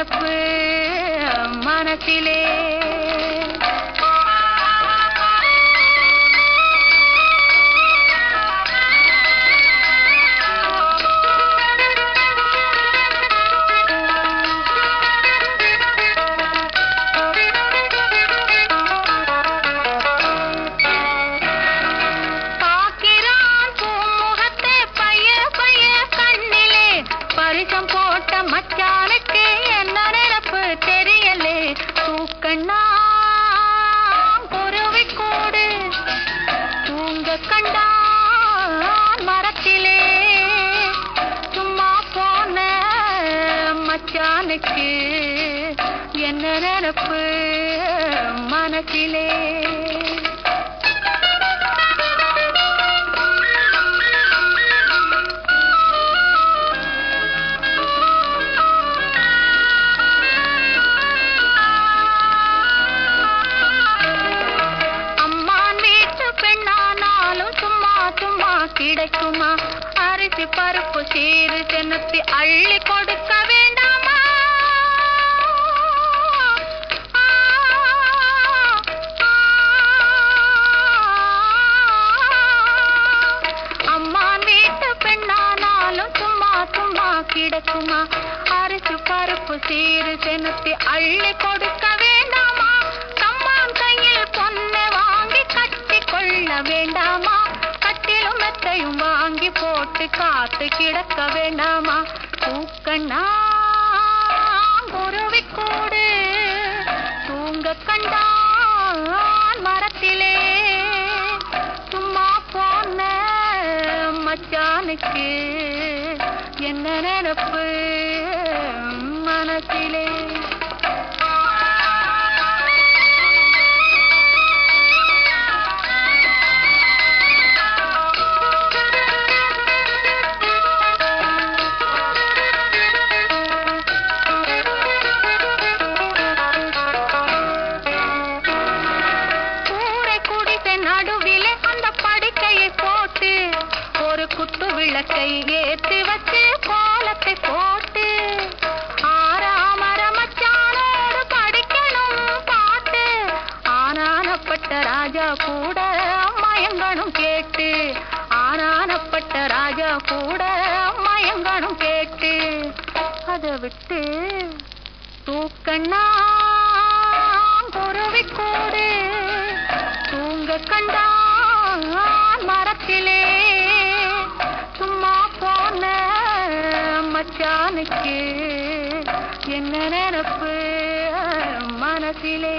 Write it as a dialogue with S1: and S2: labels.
S1: என்ன நினப்பு மனசிலே எனக்கு என்ன நினப்பு? மனசிலே கிடைக்குமா? அரிசி பருப்பு சீரு செனுத்தி அள்ளி கொடுக்க கிடக்குமா அரிசி பருப்பு சீரு செனுத்தி அள்ளி கொடுக்க வேண்டாமா? கம்மான் கையில் பொண்ணை வாங்கி கட்டி கொள்ள வேண்டாமா? கட்டிலும் மெத்தையும் வாங்கி போட்டு காத்து கிடக்க வேண்டாமா? தூக்கண்ணா குருவி கூடு தூங்க கண்டான் மரத்திலே. சும்மா போன மச்சானுக்கு என்ன நினப்பு? மனசிலே. கூரை குடிசை ஆனானப்பட்ட ராஜா கூட மயங்கணும் கேட்டு ஆனானப்பட்ட ராஜா கூட மயங்கணும் கேட்டு அதை விட்டு தூக்கண்ணா குருவி கூடு தூங்க கண்டான் மரத்திலே சும்மா போன மச்சானுக்கு என்ன நினப்பு மனசிலே?